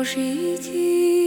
我是一滴。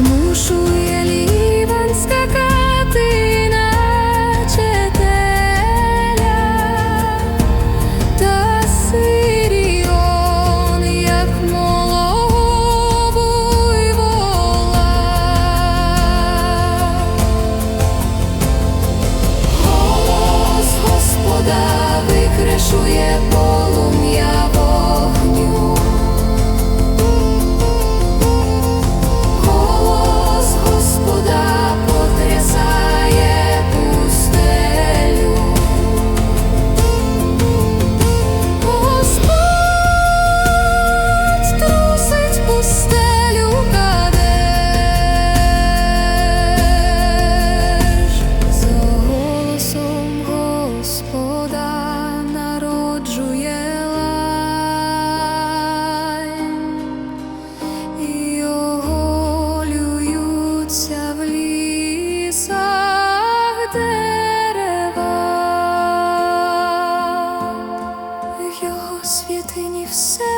змушує ліс. святині все.